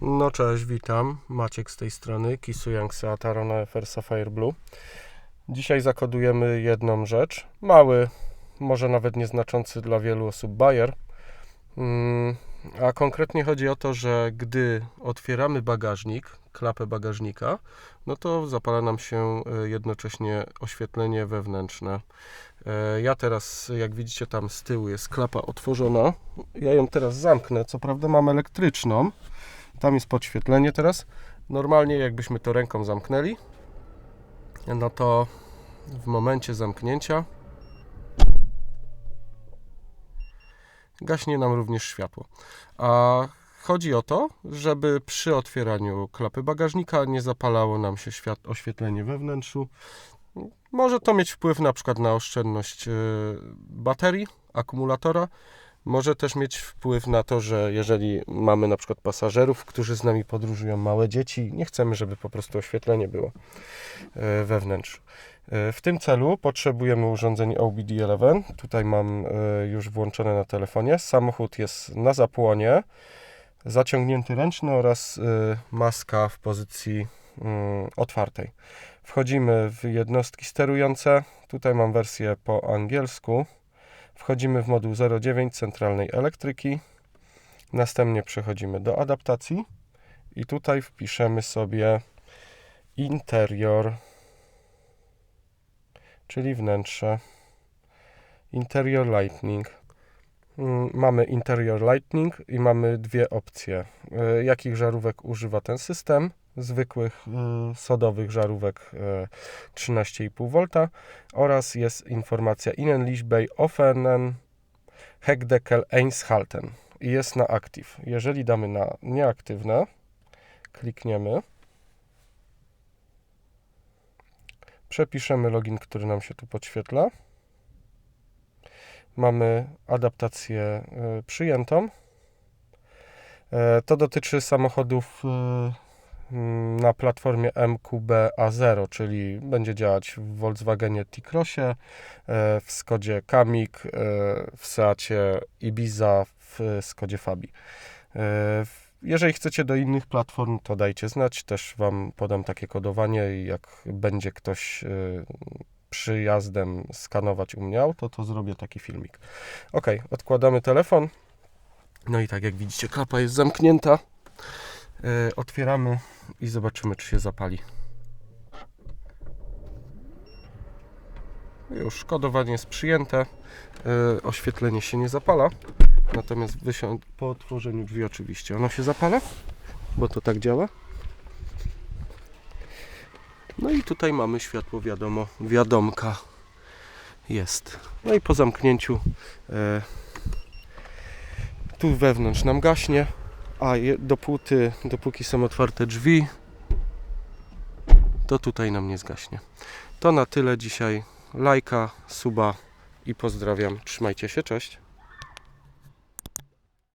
No cześć, witam. Maciek z tej strony, Kisuyang Seataro na FR Sapphire Blue. Dzisiaj zakodujemy jedną rzecz. Mały, może nawet nieznaczący dla wielu osób bajer. Mm, A konkretnie chodzi o to, że gdy otwieramy bagażnik, klapę bagażnika, no to zapala nam się e, jednocześnie oświetlenie wewnętrzne. E, Ja teraz, jak widzicie, tam z tyłu jest klapa otworzona. Ja ją teraz zamknę. Co prawda mam elektryczną. Tam jest podświetlenie teraz. Normalnie jakbyśmy to ręką zamknęli, no to w momencie zamknięcia gaśnie nam również światło. A chodzi o to, żeby przy otwieraniu klapy bagażnika nie zapalało nam się świat, oświetlenie we wnętrzu. Może to mieć wpływ na przykład na oszczędność e, baterii, akumulatora. Może też mieć wpływ na to, że jeżeli mamy na przykład pasażerów, którzy z nami podróżują, małe dzieci, nie chcemy, żeby po prostu oświetlenie było e, we wnętrzu. E, W tym celu potrzebujemy urządzeń OBD11. Tutaj mam e, już włączone na telefonie. Samochód jest na zapłonie, zaciągnięty ręczny oraz maska w pozycji mm, otwartej. Wchodzimy w jednostki sterujące. Tutaj mam wersję po angielsku. Wchodzimy w moduł 09 centralnej elektryki. Następnie przechodzimy do adaptacji i tutaj wpiszemy sobie interior, czyli wnętrze. Interior Lightning. Mm, Mamy Interior Lightning i mamy dwie opcje. E, Jakich żarówek używa ten system? Zwykłych e, sodowych żarówek e, 13,5 V oraz jest informacja Innen Lichbay offenen Hekdekel Einshalten i jest na Active. Jeżeli damy na nieaktywne, klikniemy, przepiszemy login, który nam się tu podświetla. Mamy adaptację y, przyjętą. E, To dotyczy samochodów y, mm, na platformie MQB A0, czyli będzie działać w Volkswagenie T-Crossie, e, w Skodzie Kamik, e, w Seacie Ibiza, w Skodzie Fabi. E, Jeżeli chcecie do innych platform, to dajcie znać. Też Wam podam takie kodowanie i jak będzie ktoś e, przyjazdem skanować u mnie auto, to zrobię taki filmik. Ok, odkładamy telefon. No i tak jak widzicie, klapa jest zamknięta. E, Otwieramy i zobaczymy, czy się zapali. Już kodowanie jest przyjęte. E, Oświetlenie się nie zapala. Natomiast po otworzeniu drzwi oczywiście ono się zapala, bo to tak działa. No i tutaj mamy światło wiadomo, wiadomka jest. No i po zamknięciu e, tu wewnątrz nam gaśnie, a je, dopóty, dopóki są otwarte drzwi, to tutaj nam nie zgaśnie. To na tyle dzisiaj. Lajka, suba i pozdrawiam. Trzymajcie się, cześć.